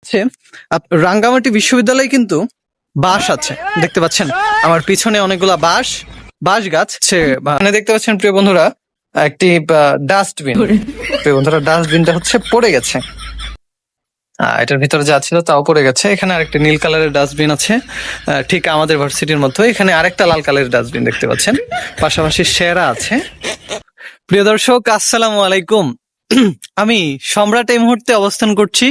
হচ্ছে রাঙ্গামাটি বিশ্ববিদ্যালয়ে কিন্তু বাঁশ আছে। দেখতে পাচ্ছেন আমার পিছনে অনেকগুলা বাঁশ বাঁশ গাছ বা- দেখতে পাচ্ছেন প্রিয় বন্ধুরা একটি ডাস্টবিন। প্রিয় বন্ধুরা ডাস্টবিনটা হচ্ছে পড়ে গেছে। আহ, এটার ভিতরে যা ছিল তাও পড়ে গেছে। এখানে আরেকটা নীল কালারের ডাস্টবিন আছে ঠিক আমাদের ভার্সিটির মতো এখানে আরেকটা লাল কালারের ডাস্টবিন দেখতে পাচ্ছেন। পাশাপাশি সেরা আছে। প্রিয় দর্শক আসসালামু আলাইকুম। আমি সম্রাট এই মুহূর্তে অবস্থান করছি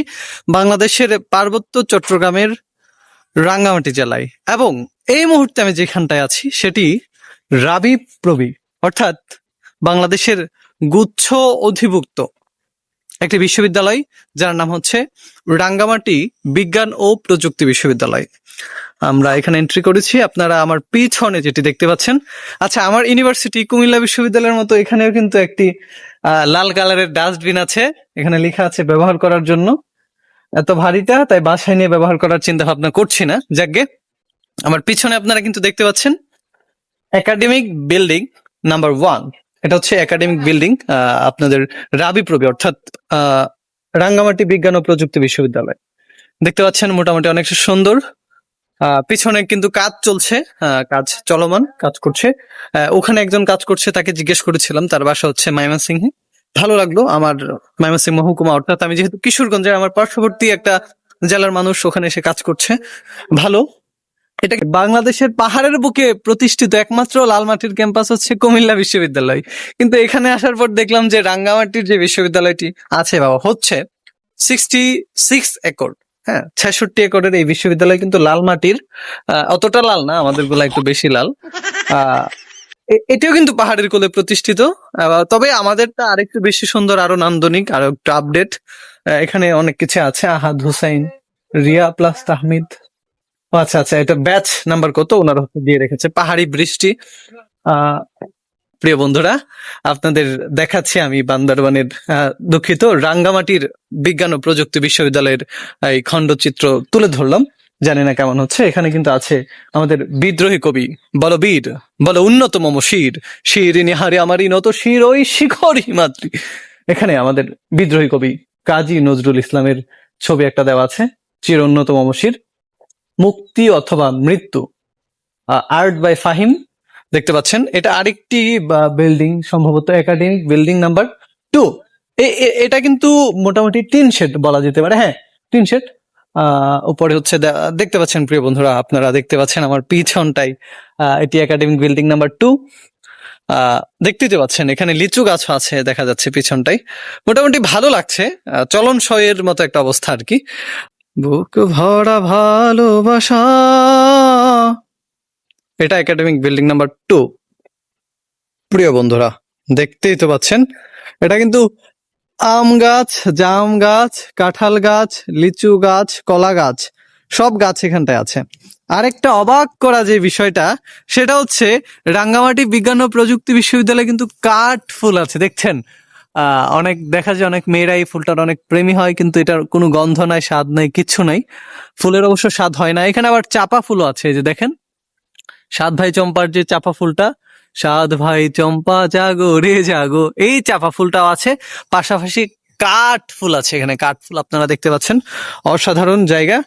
বাংলাদেশের পার্বত্য চট্টগ্রামের রাঙ্গামাটি জেলায়। এবং এই মুহূর্তে আমি যেখানটায় আছি সেটি রাবি প্রবি, অর্থাৎ বাংলাদেশের গুচ্ছ অধিভুক্ত একটি বিশ্ববিদ্যালয়, যার নাম হচ্ছে রাঙ্গামাটি বিজ্ঞান ও প্রযুক্তি বিশ্ববিদ্যালয়। আমরা এখানে এন্ট্রি করেছি, আপনারা আমার পিছনে যেটি দেখতে পাচ্ছেন। আচ্ছা আমার ইউনিভার্সিটি কুমিল্লা বিশ্ববিদ্যালয়ের মতো এখানেও কিন্তু একটি লাল কালারের ডাস্টবিন আছে। এখানে লেখা আছে ব্যবহার করার জন্য। এত ভারীটা তাই বাসায় নিয়ে ব্যবহার করার চিন্তা ভাবনা করছি না। যাকে আমার পিছনে আপনারা কিন্তু দেখতে পাচ্ছেন একাডেমিক বিল্ডিং নাম্বার ওয়ান এটা হচ্ছে একাডেমিক বিল্ডিং আপনাদের রাবি প্রবি, অর্থাৎ রাঙ্গামাটি বিজ্ঞান ও প্রযুক্তি বিশ্ববিদ্যালয়। দেখতে পাচ্ছেন মোটামুটি অনেক সুন্দর। পিছনে কিন্তু কাজ চলছে কাজ চলমান, কাজ করছে। ওখানে একজন কাজ করছে, তাকে জিজ্ঞেস করেছিলাম, তার বাসা হচ্ছে ময়মনসিংহে। ভালো লাগল আমার ময়মনসিংহ মহকুমা, অর্থাৎ আমি যেহেতু কিশোরগঞ্জের আমার পার্শ্ববর্তী একটা জেলার মানুষ, ওখানে এসে কাজ করছে। ভালো। এটা বাংলাদেশের পাহাড়ের বুকে প্রতিষ্ঠিত একমাত্র লাল মাটির ক্যাম্পাস হচ্ছে কুমিল্লা বিশ্ববিদ্যালয়। কিন্তু এখানে আসার পর দেখলাম যে রাঙ্গামাটির যে বিশ্ববিদ্যালয়টি আছে বাবা হচ্ছে সিক্সটি সিক্স একর হ্যাঁ ছেষট্টি একরের এই বিশ্ববিদ্যালয় কিন্তু লাল মাটির অতটা লাল না, আমাদেরগুলা একটু বেশি লাল। এটিও কিন্তু পাহাড়ের কোলে প্রতিষ্ঠিত। তবে আমাদেরটা আরেকটু বেশি সুন্দর, আরও নান্দনিক, আরও একটু আপডেট এখানে অনেক কিছু আছে, আহাদ হুসাইন রিয়া প্লাস তাহমিদ। আচ্ছা আচ্ছা এটা ব্যাচ নাম্বার কত? ওনারা হচ্ছে দিয়ে রেখেছে, পাহাড়ি বৃষ্টি। আহ প্রিয় বন্ধুরা, আপনাদের দেখাচ্ছি আমি বান্দরবানের দুঃখিত, রাঙ্গামাটির বিজ্ঞান ও প্রযুক্তি বিশ্ববিদ্যালয়ের এই খণ্ডচিত্র তুলে ধরলাম। জানি না কেমন হচ্ছে। এখানে কিন্তু আছে আমাদের বিদ্রোহী কবি বল বীর বল উন্নত মম শির শির নিহারে আমারই নত শির ওই শিখর হিমাদ্রি এখানে আমাদের বিদ্রোহী কবি কাজী নজরুল ইসলামের ছবি একটা দেওয়া আছে, চির উন্নত মম শির মুক্তি অথবা মৃত্যু আর্ট বাই ফাহিম। দেখতে পাচ্ছেন, এটা আরেকটি বিল্ডিং সম্ভবত একাডেমিক বিল্ডিং নাম্বার টু এটা কিন্তু মোটামুটি তিন শেড বলা যেতে পারে হ্যাঁ তিন শেড। উপরে হচ্ছে দেখতে পাচ্ছেন প্রিয় বন্ধুরা, আপনারা দেখতে পাচ্ছেন আমার পিছনটাই এটি একাডেমিক বিল্ডিং নাম্বার টু দেখতেই তো পাচ্ছেন, এখানে লিচু গাছ আছে, দেখা যাচ্ছে পিছনটাই মোটামুটি ভালো লাগছে চলন সয়ের মতো একটা অবস্থা আর কি। বুক ভরা ভালোবাসা। এটা একাডেমিক বিল্ডিং নাম্বার টু প্রিয় বন্ধুরা, দেখতেই তো পাচ্ছেন, এটা কিন্তু আম গাছ, জাম গাছ, কাঁঠাল গাছ, লিচু গাছ, কলা গাছ, সব গাছ এখানটায় আছে। আরেকটা অবাক করা যে বিষয়টা, সেটা হচ্ছে রাঙ্গামাটি বিজ্ঞান ও প্রযুক্তি বিশ্ববিদ্যালয়ে কিন্তু কাঠ ফুল আছে, দেখছেন? অনেক দেখা যায় অনেক মেয়েরা এই ফুলটার অনেক প্রেমী হয়, কিন্তু এটার কোনো গন্ধ নাই, স্বাদ নাই কিচ্ছু নাই। ফুলের অবশ্য স্বাদ হয় না। এখানে আবার চাপা ফুলও আছে, এই যে দেখেন। সাত ভাই চম্পার যে চাপা ফুলটা, সাত ভাই চম্পা জাগো রে জাগো, এই চাপা ফুলটাও আছে। পাশাপাশি কাঠ ফুল আছে এখানে, কাঠ ফুল আপনারা দেখতে পাচ্ছেন। অসাধারণ জায়গা।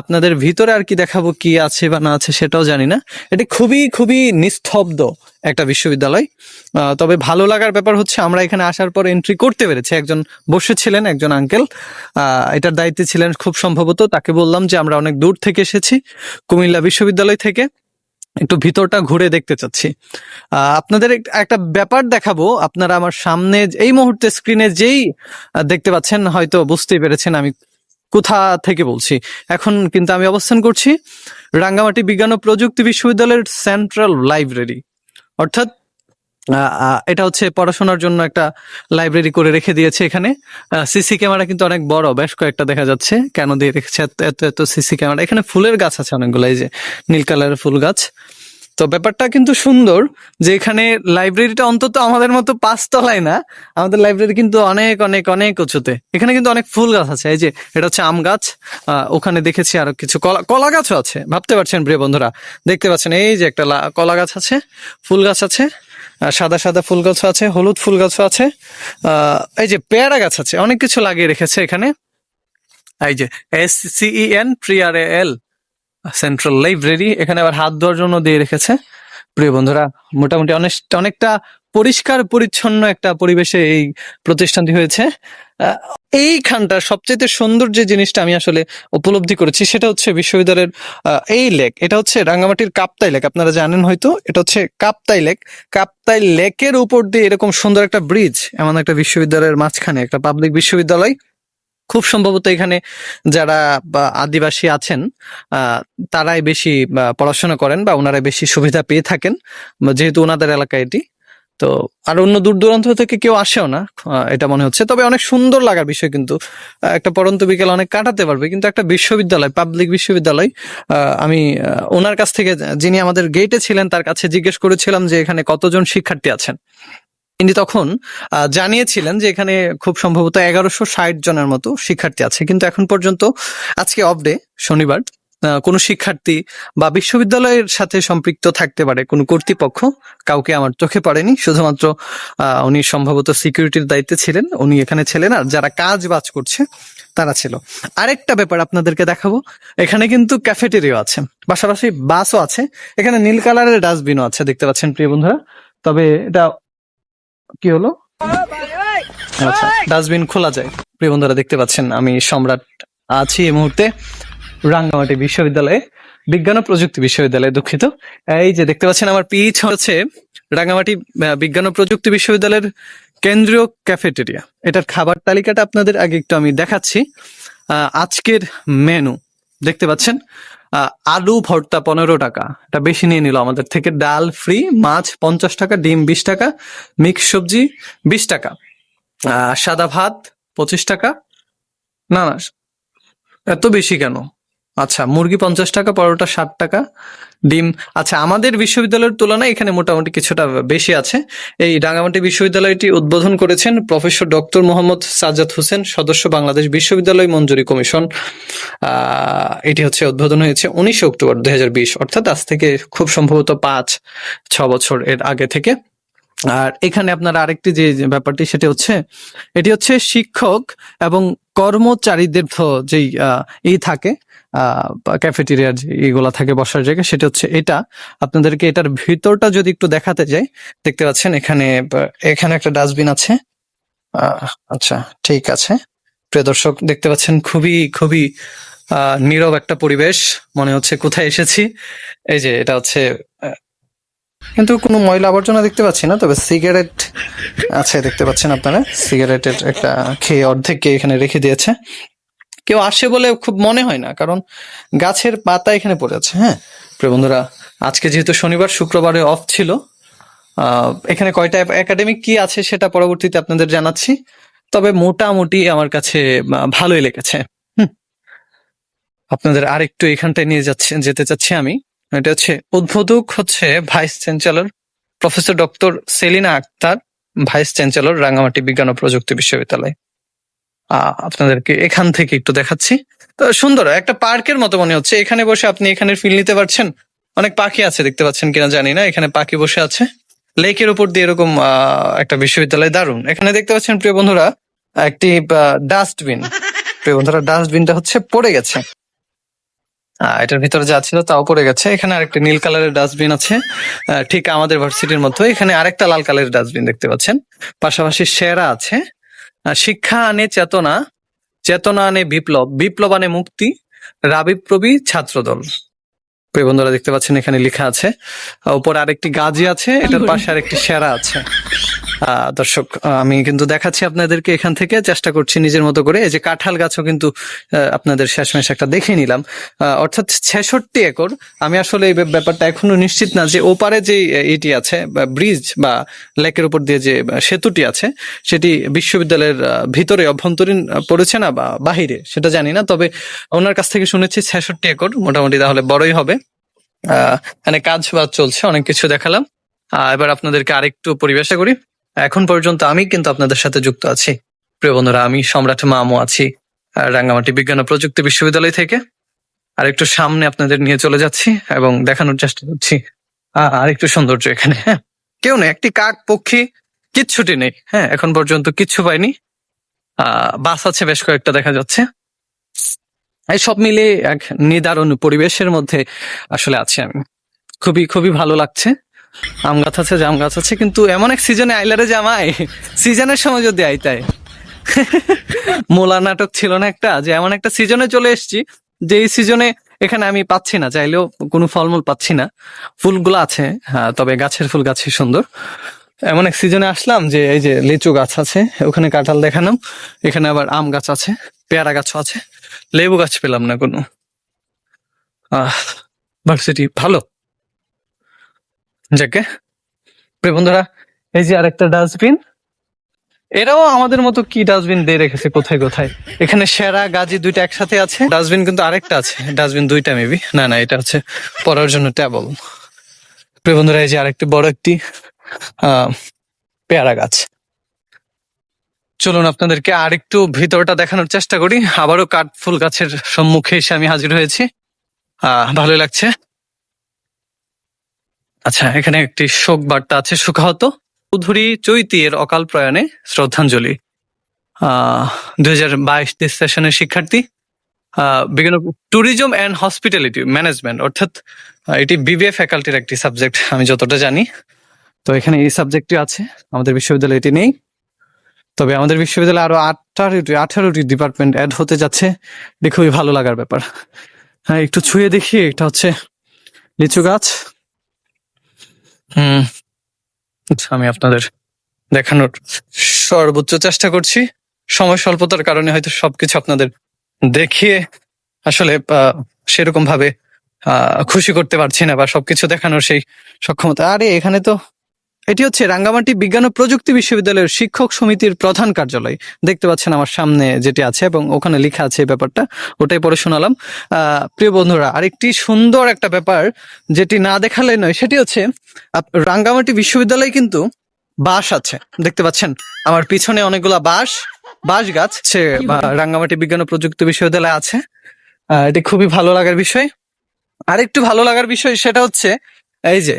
আপনাদের ভিতরে আর কি দেখাবো কি আছে বা না আছে সেটাও জানি না। এটি খুবই খুবই নিস্তব্ধ একটা বিশ্ববিদ্যালয়। তবে ভালো লাগার ব্যাপার হচ্ছে আমরা এখানে আসার পর এন্ট্রি করতে পেরেছি। একজন বসেছিলেন, একজন আঙ্কেল এটার দায়িত্বে ছিলেন খুব সম্ভবত। তাকে বললাম যে আমরা অনেক দূর থেকে এসেছি, কুমিল্লা বিশ্ববিদ্যালয় থেকে। একটু ভিতরটা ঘুরে দেখতে চাচ্ছি। আপনাদের একটা ব্যাপার দেখাবো। আপনারা আমার সামনে এই মুহূর্তে স্ক্রিনে যেই দেখতে পাচ্ছেন, হয়তো বুঝতেই পেরেছেন আমি কোথা থেকে বলছি। এখন কিন্তু আমি অবস্থান করছি রাঙ্গামাটি বিজ্ঞান ও প্রযুক্তি বিশ্ববিদ্যালয়ের সেন্ট্রাল লাইব্রেরি অর্থাৎ এটা হচ্ছে পড়াশোনার জন্য একটা লাইব্রেরি করে রেখে দিয়েছে এখানে। সিসি ক্যামেরা কিন্তু অনেক বড়, বেশ কয়েকটা দেখা যাচ্ছে। কেন দিয়ে রেখেছে এত এত সিসি ক্যামেরা এখানে ফুলের গাছ আছে অনেকগুলো, এই যে নীল কালারের ফুল গাছ। তো ব্যাপারটা কিন্তু সুন্দর যে এখানে লাইব্রেরিটা অন্তত আমাদের মতো পাঁচতলায় না। আমাদের লাইব্রেরি কিন্তু অনেক অনেক অনেক উঁচুতে। এখানে কিন্তু অনেক ফুল গাছ আছে। এই যে এটা হচ্ছে আম গাছ। ওখানে দেখেছি আরও কিছু কলা কলা গাছও আছে। ভাবতে পারছেন প্রিয় বন্ধুরা? দেখতে পাচ্ছেন এই যে একটা কলা গাছ আছে, ফুল গাছ আছে। সাদা সাদা ফুল গাছও আছে, হলুদ ফুল গাছও আছে এই যে পেয়ারা গাছ আছে, অনেক কিছু লাগিয়ে রেখেছে এখানে। এই যে এস সিএন প্রিয়ার এল সেন্ট্রাল লাইব্রেরি এখানে আবার হাত ধোয়ার জন্য দিয়ে রেখেছে। প্রিয় বন্ধুরা, মোটামুটি অনেক অনেকটা পরিষ্কার, পরিচ্ছন্ন একটা পরিবেশে এই প্রতিষ্ঠানটি হয়েছে। এইখানটা সবচেয়ে সুন্দর যে জিনিসটা আমি আসলে উপলব্ধি করেছি সেটা হচ্ছে বিশ্ববিদ্যালয়ের এই লেক। এটা হচ্ছে রাঙ্গামাটির কাপ্তাই লেক, আপনারা জানেন হয়তো। এটা হচ্ছে কাপ্তাই লেক। কাপ্তাই লেকের উপর দিয়ে এরকম সুন্দর একটা ব্রিজ এমন একটা বিশ্ববিদ্যালয়ের মাঝখানে, একটা পাবলিক বিশ্ববিদ্যালয়। খুব সম্ভবত এখানে যারা আদিবাসী আছেন তারাই বেশি পড়াশোনা করেন বা ওনারা বেশি সুবিধা পেয়ে থাকেন যেহেতু ওনাদের এলাকা এটি। তো আর অন্য দূর দূরান্ত থেকে কেউ আসেও না এটা মনে হচ্ছে। তবে অনেক সুন্দর লাগার বিষয় কিন্তু একটা পরন্ত বিকেল অনেক কাটাতে পারবে। কিন্তু একটা বিশ্ববিদ্যালয়, পাবলিক বিশ্ববিদ্যালয় আমি ওনার কাছ থেকে, যিনি আমাদের গেটে ছিলেন, তার কাছে জিজ্ঞেস করেছিলাম যে এখানে কতজন শিক্ষার্থী আছেন। তিনি তখন জানিয়েছিলেন যে এখানে খুব সম্ভবত এগারোশো ষাট জনের মতো শিক্ষার্থী আছে। কিন্তু এখন পর্যন্ত আজকে অফ ডে শনিবার কোনো শিক্ষার্থী বা বিশ্ববিদ্যালয়ের সাথে সম্পৃক্ত থাকতে পারে কোনো কর্তৃপক্ষ, কাউকে আমার চোখে পড়েনি। শুধুমাত্র উনি সম্ভবত সিকিউরিটির দায়িত্বে ছিলেন, উনি এখানে ছিলেন আর যারা কাজ বাজ করছে, তারা ছিল। আরেকটা ব্যাপার আপনাদেরকে দেখাবো, এখানে কিন্তু ক্যাফেটেরিয়া আছে, পাশাপাশি বাসও আছে, এখানে নীল কালারের ডাস্টবিনও আছে, দেখতে পাচ্ছেন প্রিয় বন্ধুরা। তবে এটা কি হলো? আচ্ছা ডাস্টবিন খোলা যায়। প্রিয় বন্ধুরা দেখতে পাচ্ছেন আমি সম্রাট আছি এই মুহূর্তে রাঙ্গামাটি বিশ্ববিদ্যালয়ে বিজ্ঞান ও প্রযুক্তি বিশ্ববিদ্যালয়ে দুঃখিত। এই যে দেখতে পাচ্ছেন আমার পিচ হচ্ছে রাঙ্গামাটি বিজ্ঞান ও প্রযুক্তি বিশ্ববিদ্যালয়ের কেন্দ্রীয় ক্যাফেটেরিয়া। এটার খাবার তালিকাটা আপনাদের আগে একটু আমি দেখাচ্ছি। আহ, আজকের মেনু দেখতে পাচ্ছেন আলু ভর্তা পনেরো টাকা। এটা বেশি নিয়ে নিল আমাদের থেকে। ডাল ফ্রি, মাছ পঞ্চাশ টাকা, ডিম বিশ টাকা, মিক্স সবজি বিশ টাকা। সাদা ভাত পঁচিশ টাকা। না না, এত বেশি কেন? আচ্ছা মুরগি পঞ্চাশ টাকা, পরোটা ষাট টাকা, ডিম। আচ্ছা আমাদের বিশ্ববিদ্যালয়ের তুলনায় এখানে মোটামুটি কিছুটা বেশি আছে। এই রাঙ্গামাটি বিশ্ববিদ্যালয়টি উদ্বোধন করেছেন প্রফেসর ডক্টর মোহাম্মদ সাজ্জাদ হোসেন, সদস্য বাংলাদেশ বিশ্ববিদ্যালয় মঞ্জুরি কমিশন। এটি হচ্ছে উদ্বোধন হয়েছে উনিশে অক্টোবর দুই হাজার বিশ, অর্থাৎ আজ থেকে খুব সম্ভবত পাঁচ, ছ বছর এর আগে থেকে। আর এখানে আপনার আরেকটি যে ব্যাপারটি সেটা হচ্ছে, এটি হচ্ছে শিক্ষক এবং কর্মচারীদের তো যেই ই থাকে ক্যাফেটেরিয়ার যে এগুলা থাকে বসার জায়গা, সেটা হচ্ছে এটা। আপনাদেরকে এটার ভিতরটা যদি একটু দেখাতে যাই, দেখতে পাচ্ছেন এখানে এখানে একটা ডাস্টবিন আছে। আচ্ছা ঠিক আছে। প্রিয় দর্শক, দেখতে পাচ্ছেন খুবই খুবই নীরব একটা পরিবেশ। মনে হচ্ছে কোথায় এসেছি। এই যে, এটা হচ্ছে কিন্তু কোনো ময়লা আবর্জনা দেখতে পাচ্ছি না, তবে সিগারেট আছে, দেখতে পাচ্ছেন আপনারা। সিগারেটের একটা খেয়ে অর্ধেক কে এখানে রেখে দিয়েছে। কেউ আসে বলে খুব মনে হয় না, কারণ গাছের পাতা এখানে পড়ে আছে হ্যাঁ? প্রিয় বন্ধুরা, আজকে যেহেতু শনিবার, শুক্রবারে অফ ছিল এখানে কয়টা একাডেমিক কি আছে সেটা পরবর্তীতে আপনাদের জানাচ্ছি, তবে মোটামুটি আমার কাছে ভালোই লেগেছে। আপনাদের আরেকটু এখানটায় নিয়ে যাচ্ছে, যেতে চাচ্ছি আমি। এটা হচ্ছে উদ্বোধক হচ্ছে vice chancellor professor doctor Selina Akter, vice chancellor Rangamati বিজ্ঞান ও প্রযুক্তি বিশ্ববিদ্যালয়। আপনাদেরকে এখান থেকে একটু দেখাচ্ছি। তো সুন্দর, একটা পার্কের মতো মনে হচ্ছে। এখানে বসে আপনি এখানে ফিল নিতে পারছেন? অনেক পাখি আছে, দেখতে পাচ্ছেন কিনা জানি না। এখানে পাখি বসে আছে। লেকের উপর দিয়ে এরকম একটা বিশ্ববিদ্যালয় দারুণ। এখানে দেখতে পাচ্ছেন প্রিয় বন্ধুরা, একটি ডাস্টবিন প্রিয় বন্ধুরা ডাস্টবিনটা হচ্ছে পড়ে গেছে। এটার ভিতরে যা ছিল তাও পড়ে গেছে। এখানে আরেকটা নীল কালারের ডাস্টবিন আছে। ঠিক আমাদের ভার্সিটির মতো এখানে আরেকটা লাল কালারের ডাস্টবিন দেখতে পাচ্ছেন। পাশাপাশি সেরা আছে। শিক্ষা আনে চেতনা। চেতনা আনে বিপ্লব। বিপ্লব আনে মুক্তি। রাবিপ্রবি ছাত্রদল। প্রিয় বন্ধুরা দেখতে পাচ্ছেন এখানে লেখা আছে। উপরে আরেকটি গাজি আছে। এটার পাশে আরেকটি সেরা আছে। দর্শক আমি কিন্তু দেখাচ্ছি আপনাদেরকে এখান থেকে, চেষ্টা করছি নিজের মতো করে। এই যে কাঁঠাল গাছও কিন্তু আপনাদের শেষমেশ একটা দেখে নিলাম। অর্থাৎ ছেষট্টি একর। আমি আসলে এই ব্যাপারটা এখনও নিশ্চিত না যে ওপারে যে এটি আছে ব্রিজ, বা লেকের উপর দিয়ে যে সেতুটি আছে, সেটি বিশ্ববিদ্যালয়ের ভিতরে অভ্যন্তরীণ পড়েছে না, বা বাহিরে, সেটা জানি না। তবে ওনার কাছ থেকে শুনেছি ছেষট্টি একর, মোটামুটি তাহলে বড়ই হবে। আহ, এখানে কাজ বাজ চলছে, অনেক কিছু দেখালাম। এবার আপনাদেরকে আরেকটু পরিবেশা করি। এখন পর্যন্ত আমি কিন্তু আপনাদের সাথে যুক্ত আছি। প্রিয় বন্ধুরা, আমি সম্রাট মামু আছি রাঙ্গামাটি বিজ্ঞান ও প্রযুক্তি বিশ্ববিদ্যালয় থেকে। আর একটু সামনে আপনাদের নিয়ে চলে যাচ্ছি এবং দেখানোর চেষ্টা করছি। আর একটু সৌন্দর্য এখানে হ্যাঁ। কেউ নেই, একটি কাক, পক্ষী, কিচ্ছুটি নেই হ্যাঁ এখন পর্যন্ত কিচ্ছু পাইনি। বাস আছে, বেশ কয়েকটা দেখা যাচ্ছে। এই সব মিলে এক নিদারুণ পরিবেশের মধ্যে আসলে আছি আমি। খুবই খুবই ভালো লাগছে। আম গাছ আছে, জাম গাছ আছে, কিন্তু এমন এক সিজনে আইলারে জামাই। সিজনের সময় যদি আইতাই মোলা নাটক ছিল না একটা, যে এমন একটা সিজনে চলে এসেছি, যে এই সিজনে এখানে আমি পাচ্ছি না, চাইলেও কোনো ফলমূল পাচ্ছি না। ফুলগুলো আছে হ্যাঁ তবে গাছের ফুল গাছে সুন্দর। এমন এক সিজনে আসলাম যে এই যে লিচু গাছ আছে, ওখানে কাঁঠাল দেখালাম, এখানে আবার আম গাছ আছে, পেয়ারা গাছও আছে, লেবু গাছ পেলাম না কোনো। আহ ভার্সিটি ভালো। যাকে বন্ধুরা, এই যে আরেকটা ডাস্টবিন। এরাও আমাদের মতো কি ডাস্টবিন দিয়ে রেখেছে, কোথায় কোথায়? এখানে সেরা গাজি দুইটা একসাথে আছে। ডাস্টবিন কিন্তু আরেকটা আছে। ডাস্টবিন দুইটা মেবি না না, এটা হচ্ছে পড়ার জন্য প্রিয় বন্ধুরা, এই যে আরেকটি বড় একটি পেয়ারা গাছ। চলুন আপনাদেরকে আরেকটু ভিতরটা দেখানোর চেষ্টা করি। আবারও কাঠফুল গাছের সম্মুখে এসে আমি হাজির হয়েছি। আহ ভালোই লাগছে। আচ্ছা এখানে একটি শোক বার্তা আছে। সুখাহত চৌধুরী চৈতি এর অকাল প্রয়াণে শ্রদ্ধাঞ্জলি। দুই হাজার বাইশ সেশনের শিক্ষার্থী। বিভিন্ন ট্যুরিজম অ্যান্ড হসপিটালিটি ম্যানেজমেন্ট অর্থাৎ এটি বিবিএ ফ্যাকাল্টির একটি সাবজেক্ট আমি যতটা জানি। তো এখানে এই সাবজেক্টটি আছে। আমাদের বিশ্ববিদ্যালয়ে এটি নেই। তবে আমাদের বিশ্ববিদ্যালয়ে আরও আঠারোটি আঠারোটি ডিপার্টমেন্ট অ্যাড হতে যাচ্ছে। এটি খুবই ভালো লাগার ব্যাপার। হ্যাঁ একটু ছুঁয়ে দেখি। এটা হচ্ছে লিচু গাছ। হুম। আচ্ছা, আমি আপনাদের দেখানোর সর্বোচ্চ চেষ্টা করছি। সময় স্বল্পতার কারণে হয়তো সবকিছু আপনাদের দেখিয়ে আসলে সেরকম ভাবে খুশি করতে পারছি না বা সবকিছু দেখানোর সেই সক্ষমতা। আরে এখানে তো এটি হচ্ছে রাঙ্গামাটি বিজ্ঞান ও প্রযুক্তি বিশ্ববিদ্যালয়ের শিক্ষক সমিতির প্রধান কার্যালয়। দেখতে পাচ্ছেন আমার সামনে যেটি আছে এবং ওখানে লেখা আছে এই ব্যাপারটা। ওটাই পড়ে শোনালাম। আহ, প্রিয় বন্ধুরা আরেকটি সুন্দর একটা ব্যাপার যেটি না দেখালে নয় সেটি হচ্ছে রাঙ্গামাটি বিশ্ববিদ্যালয়ে কিন্তু বাঁশ আছে। দেখতে পাচ্ছেন আমার পিছনে অনেকগুলা বাঁশ বাঁশ গাছ। সে রাঙ্গামাটি বিজ্ঞান ও প্রযুক্তি বিশ্ববিদ্যালয়ে আছে। আহ, এটি খুবই ভালো লাগার বিষয়। আরেকটু ভালো লাগার বিষয় সেটা হচ্ছে এই যে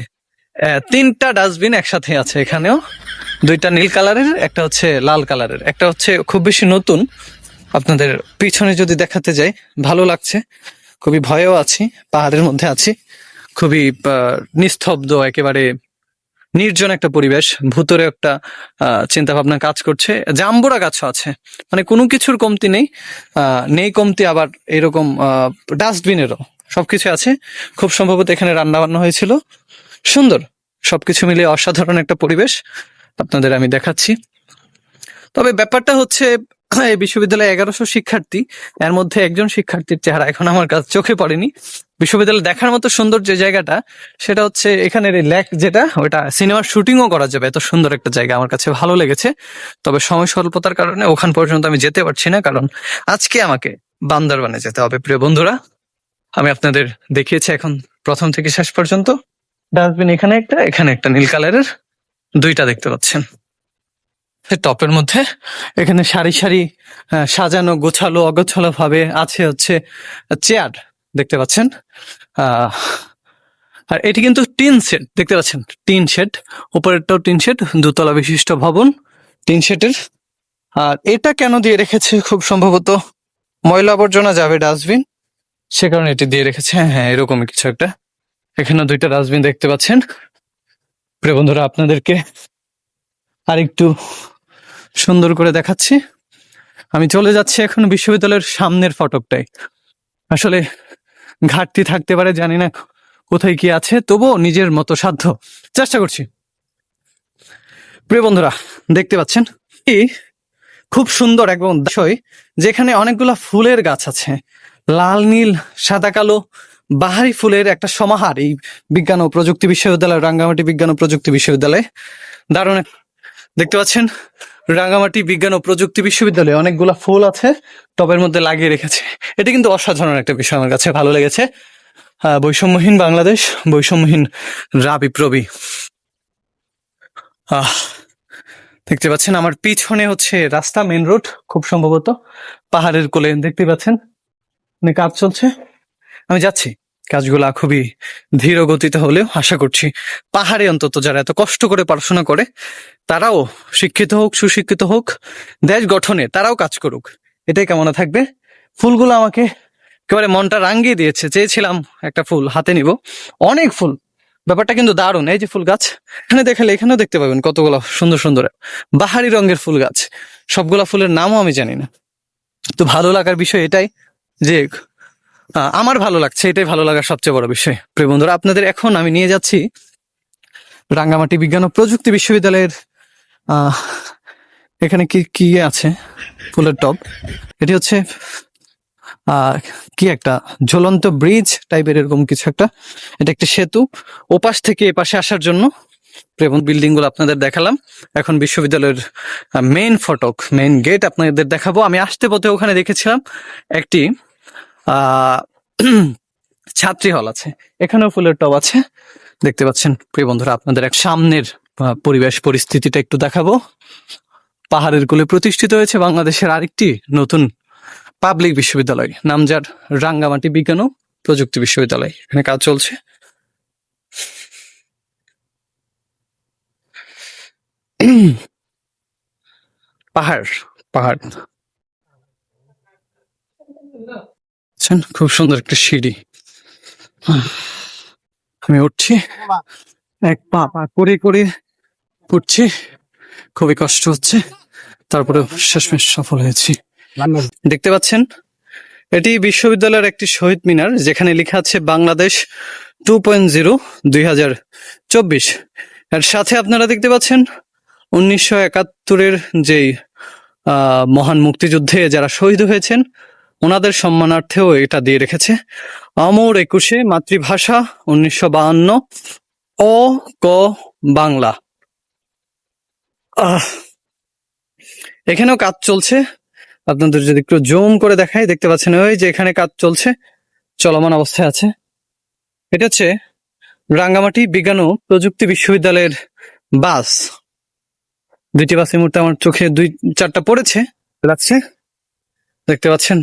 তিনটা ডাস্টবিন একসাথে আছে এখানেও। দুইটা নীল কালারের, একটা হচ্ছে লাল কালারের। একটা হচ্ছে খুব বেশি নতুন। আপনাদের পিছনে যদি দেখাতে যাই, ভালো লাগছে। খুবই ভয়েও আছি, পাহাড়ের মধ্যে আছি। খুবই নিস্তব্ধ, একেবারে নির্জন একটা পরিবেশ। ভূতরে একটা চিন্তা ভাবনা কাজ করছে। জাম্বুরা গাছও আছে। মানে কোনো কিছুর কমতি নেই। নেই কমতি, আবার এরকম ডাস্টবিনেরও সবকিছু আছে। খুব সম্ভবত এখানে রান্না বান্না হয়েছিল। সুন্দর। সবকিছু মিলিয়ে অসাধারণ একটা পরিবেশ আপনাদের আমি দেখাচ্ছি। তবে ব্যাপারটা হচ্ছে, এই বিশ্ববিদ্যালয়ে এগারোশো শিক্ষার্থী, এর মধ্যে একজন শিক্ষার্থীর চেহারা এখন আমার কাছে চোখে পড়েনি। বিশ্ববিদ্যালয়ে দেখার মতো সুন্দর যে জায়গাটা, সেটা হচ্ছে এখানের এই লেক যেটা, ওটা সিনেমার শুটিংও করা যাবে। এত সুন্দর একটা জায়গা আমার কাছে ভালো লেগেছে। তবে সময় স্বল্পতার কারণে ওখান পর্যন্ত আমি যেতে পারছি না, কারণ আজকে আমাকে বান্দরবানে যেতে হবে, প্রিয় বন্ধুরা। আমি আপনাদের দেখিয়েছি এখন প্রথম থেকে শেষ পর্যন্ত। ডাস্টবিন এখানে একটা এখানে একটা, নীল কালারের দুইটা দেখতে পাচ্ছেন। টপের মধ্যে এখানে সারি সারি সাজানো, গোছালো অগোছালো ভাবে আছে হচ্ছে চেয়ার দেখতে পাচ্ছেন। আর এটি কিন্তু টিন শেড দেখতে পাচ্ছেন। টিন শেড উপরেরটাও টিন শেড দুতলা বিশিষ্ট ভবন, টিন শেডের আর এটা কেন দিয়ে রেখেছে খুব সম্ভবত? ময়লা আবর্জনা যাবে ডাস্টবিন। সে কারণে এটি দিয়ে রেখেছে। হ্যাঁ হ্যাঁ এরকমই কিছু একটা। এখানে দুইটা ডাস্টবিন দেখতে পাচ্ছেন। প্রিয় বন্ধুরা, আপনাদেরকে আরেকটু সুন্দর করে দেখাচ্ছি। আমি চলে যাচ্ছি এখন বিশ্ববিদ্যালয়ের সামনের ফটকটাই আসলে ঘাটতি থাকতে পারে, জানি না কোথায় কি আছে, তবুও নিজের মতো সাধ্য। চেষ্টা করছি। প্রিয় বন্ধুরা, দেখতে পাচ্ছেন? এই খুব সুন্দর বিষয়, যেখানে অনেকগুলা ফুলের গাছ আছে। লাল, নীল, সাদা, কালো বাহারি ফুলের একটা সমাহার এই বিজ্ঞান ও প্রযুক্তি বিশ্ববিদ্যালয়, রাঙ্গামাটি বিজ্ঞান ও প্রযুক্তি বিশ্ববিদ্যালয়। দারুণ দেখতে পাচ্ছেন? রাঙ্গামাটি বিজ্ঞান ও প্রযুক্তি বিশ্ববিদ্যালয়ে অনেকগুলা ফুল আছে, টবের মধ্যে লাগিয়ে রেখেছে। এটা কিন্তু অসাধারণ একটা বিষয় আমার কাছে, ভালো লেগেছে। বৈষম্যহীন বাংলাদেশ, বৈষম্যহীন রাবি প্রবি আহ, দেখতে পাচ্ছেন আমার পিছনে হচ্ছে রাস্তা মেন রোড, খুব সম্ভবত পাহাড়ের কোলে, দেখতে পাচ্ছেন? মানে কাজ চলছে। আমি যাচ্ছি। কাজগুলা খুবই ধীর গতিতে হলেও আশা করছি। পাহাড়ে অন্তত যারা এত কষ্ট করে পড়াশোনা করে, তারাও শিক্ষিত হোক, সুশিক্ষিত হোক, দেশ গঠনে তারাও কাজ করুক। এটাই কামনা থাকবে। ফুলগুলো আমাকে একেবারে মনটা রাঙ্গিয়ে দিয়েছে। চেয়েছিলাম একটা ফুল হাতে নিব। অনেক ফুল। ব্যাপারটা কিন্তু দারুণ। এই যে ফুল গাছ, এখানে দেখালে এখানেও দেখতে পাবেন কতগুলো সুন্দর সুন্দর বাহারি রঙের ফুল গাছ। সবগুলা ফুলের নামও আমি জানি না। তো ভালো লাগার বিষয় এটাই যে আমার ভালো লাগছে, এটাই ভালো লাগার সবচেয়ে বড় বিষয়। প্রিয় বন্ধুরা, আপনাদের এখন আমি নিয়ে যাচ্ছি রাঙ্গামাটি বিজ্ঞান ও প্রযুক্তি বিশ্ববিদ্যালয়ের এখানে কি কি আছে? ফুলের টব। এটি হচ্ছে কি একটা? ঝুলন্ত ব্রিজ টাইপের এরকম কিছু একটা। এটা একটা সেতু। ওপাশ থেকে এপাশে আসার জন্য এবং বিল্ডিংগুলো আপনাদের দেখালাম। এখন বিশ্ববিদ্যালয়ের মেইন ফটক মেইন গেট আপনাদের দেখাবো। আমি আসতে পথে ওখানে দেখেছিলাম একটি ছাত্রী হল আছে। এখানেও ফুলের টব আছে। দেখতে পাচ্ছেন, প্রিয় বন্ধুরা, আপনাদের এক সামনের পরিবেশ পরিস্থিতিটা একটু দেখাবো। পাহাড়ের কোলে প্রতিষ্ঠিত হয়েছে বাংলাদেশের আরেকটি নতুন পাবলিক বিশ্ববিদ্যালয়। নামজার রাঙ্গামাটি বিজ্ঞান ও প্রযুক্তি বিশ্ববিদ্যালয়। এখানে কাজ চলছে। পাহাড় পাহাড়। আছেন, খুব সুন্দর একটা সিঁড়ি। আমি উঠছি। এক পা পা করে করে উঠছি। খুবই কষ্ট হচ্ছে। তারপরে শেষমেশ সফল হয়েছি। দেখতে পাচ্ছেন? এটি বিশ্ববিদ্যালয়ের একটি শহীদ মিনার যেখানে লেখা আছে বাংলাদেশ টু পয়েন্ট জিরো দুই হাজার চব্বিশ। এর সাথে আপনারা দেখতে পাচ্ছেন উনিশশো একাত্তরের যেই মহান মুক্তিযুদ্ধে যারা শহীদ হয়েছেন ওনাদের সম্মানার্থেও এটা দিয়ে রেখেছে। অমর একুশে মাতৃভাষা উনিশশো বাহান্ন। অ, ক, বাংলা। এখানেও কাজ চলছে। আপনাদের যদি একটু জুম করে দেখাই, দেখতে পাচ্ছেন ওই যে এখানে কাজ চলছে, চলমান অবস্থায় আছে। এটা হচ্ছে রাঙ্গামাটি বিজ্ঞান ও প্রযুক্তি বিশ্ববিদ্যালয়ের বাস। দুইটি বাস এই মুহূর্তে আমার চোখে দুই, চারটা পড়েছে, লাগছে। দেখতে পাচ্ছেন?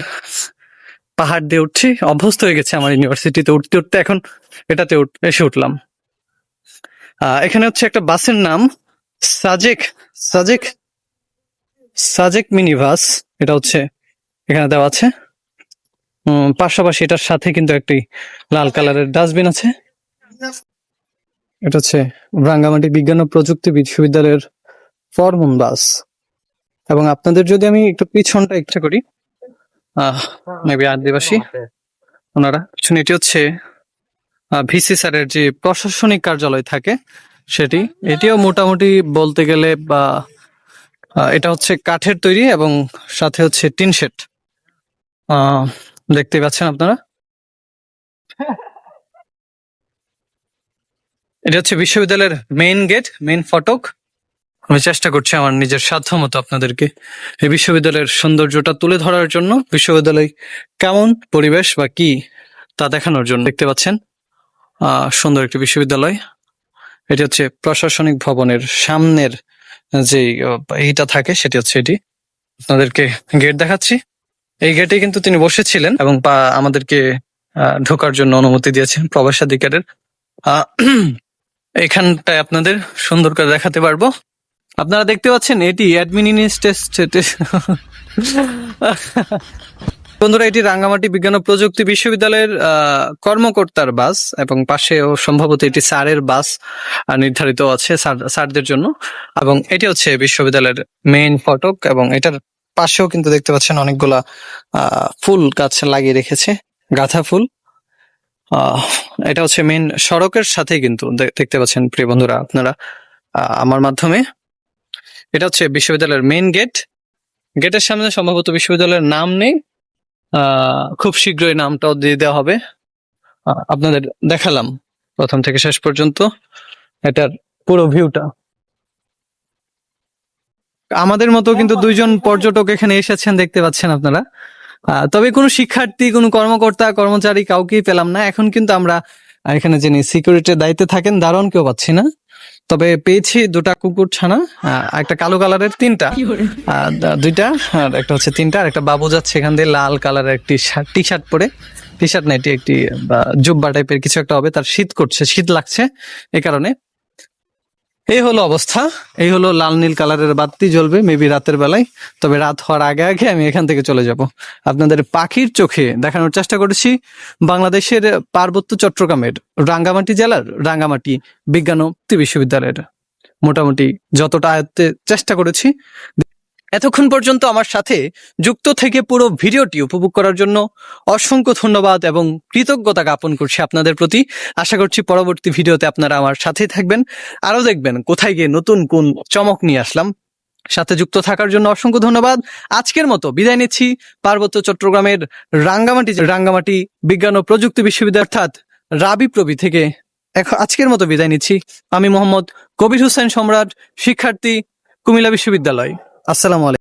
পাহাড় দিয়ে উঠছি, অভ্যস্ত হয়ে গেছে আমার ইউনিভার্সিটিতে। উঠতে উঠতে এখন এটাতে এসে উঠলাম। এখানে হচ্ছে একটা বাসের নাম সাজেক সাজেক সাজেক মিনি বাস এটা হচ্ছে এখানে দেওয়া আছে। পাশাপাশি এটার সাথে কিন্তু একটি লাল কালারের ডাস্টবিন আছে। এটা হচ্ছে রাঙ্গামাটি বিজ্ঞান ও প্রযুক্তি বিশ্ববিদ্যালয়ের ফরমুন বাস। এবং আপনাদের যদি আমি একটু পিছনটা ইচ্ছা করি মেবি আদিবাসী ওনারা। পিছনে এটি হচ্ছে ভিসি স্যারের যে প্রশাসনিক কার্যালয় থাকে সেটি, এটিও মোটামুটি বলতে গেলে বা এটা হচ্ছে কাঠের তৈরি এবং সাথে হচ্ছে টিন শেড। দেখতে পাচ্ছেন আপনারা? এটা হচ্ছে বিশ্ববিদ্যালয়ের মেইন গেট মেইন ফটক। আমি চেষ্টা করছি আমার নিজের সাধ্য মতো আপনাদেরকে এই বিশ্ববিদ্যালয়ের সৌন্দর্যটা তুলে ধরার জন্য। বিশ্ববিদ্যালয় কেমন পরিবেশ বা কি তা দেখানোর জন্য দেখতে পাচ্ছেন। সুন্দর একটি বিশ্ববিদ্যালয়। এটি হচ্ছে প্রশাসনিক ভবনের সামনের যে এইটা থাকে সেটি হচ্ছে এটি। আপনাদেরকে গেট দেখাচ্ছি। এই গেটে কিন্তু তিনি বসেছিলেন এবং আমাদেরকে ঢোকার জন্য অনুমতি দিয়েছেন প্রবেশাধিকারের। আহ, এখানটায় আপনাদের সুন্দর করে দেখাতে পারব। আপনারা দেখতে পাচ্ছেন, এটি বন্ধুরা, এটি রাঙ্গামাটি বিজ্ঞান ও প্রযুক্তি বিশ্ববিদ্যালয়ের কর্মকর্তার বাস এবং পাশেও সম্ভবত এটি স্যারের বাস নির্ধারিত আছে স্যার- স্যারদের জন্য। এবং এটি হচ্ছে বিশ্ববিদ্যালয়ের মেইন ফটক এবং এটার পাশেও কিন্তু দেখতে পাচ্ছেন অনেকগুলা ফুল গাছ লাগিয়ে রেখেছে, গাঁথা ফুল। এটা হচ্ছে মেইন সড়কের সাথে কিন্তু দেখতে পাচ্ছেন, প্রিয় বন্ধুরা, আপনারা আমার মাধ্যমে এটা হচ্ছে বিশ্ববিদ্যালয়ের মেইন গেট গেটের সামনে সম্ভবত বিশ্ববিদ্যালয়ের নাম নেই। আহ, খুব শীঘ্রই নামটাও দিয়ে দেওয়া হবে। আপনাদের দেখালাম প্রথম থেকে শেষ পর্যন্ত। এটার পুরো ভিউটা আমাদের মতো কিন্তু দুইজন পর্যটক এখানে এসেছেন দেখতে পাচ্ছেন আপনারা। আহ, তবে কোনো শিক্ষার্থী কোনো কর্মকর্তা কর্মচারী কাউকেই পেলাম না। এখন কিন্তু আমরা এখানে যিনি সিকিউরিটির দায়িত্বে থাকেন দারুণ কেউ পাচ্ছি না। তবে পেয়েছি দুটা কুকুর ছানা আহ, একটা কালো কালারের তিনটা দুইটা আর একটা হচ্ছে তিনটা আর একটা বাবু যাচ্ছে এখান দিয়ে লাল কালারের একটি টি শার্ট পরে। টি শার্ট না এটি একটি জুব্বা টাইপের কিছু একটা হবে তার শীত করছে শীত লাগছে এ কারণে। এই হলো অবস্থা। এই হলো লাল নীল কালারের বাতি জ্বলবে মেবি রাতের বেলায়। তবে রাত হওয়ার আগে আগে আমি এখান থেকে চলে যাব। আপনাদের পাখির চোখে দেখানোর চেষ্টা করেছি বাংলাদেশের পার্বত্য চট্টগ্রামের রাঙ্গামাটি জেলার রাঙ্গামাটি বিজ্ঞান বিশ্ববিদ্যালয়ের। মোটামুটি যতটা আয়ত্তে চেষ্টা করেছি এতক্ষণ পর্যন্ত আমার সাথে যুক্ত থেকে পুরো ভিডিওটি উপভোগ করার জন্য অসংখ্য ধন্যবাদ এবং কৃতজ্ঞতা জ্ঞাপন করছি আপনাদের প্রতি। আশা করছি পরবর্তী ভিডিওতে আপনারা আমার সাথে থাকবেন। আরও দেখবেন কোথায় গিয়ে নতুন কোন চমক নিয়ে আসলাম। সাথে যুক্ত থাকার জন্য অসংখ্য ধন্যবাদ। আজকের মতো বিদায় নিচ্ছি। পার্বত্য চট্টগ্রামের রাঙ্গামাটি রাঙ্গামাটি বিজ্ঞান ও প্রযুক্তি বিশ্ববিদ্যালয় অর্থাৎ রাবি প্রবি থেকে এখন আজকের মতো বিদায় নিচ্ছি। আমি মোহাম্মদ কবির হোসেন সম্রাট, শিক্ষার্থী, কুমিল্লা বিশ্ববিদ্যালয়। আসসালামু আলাইকুম।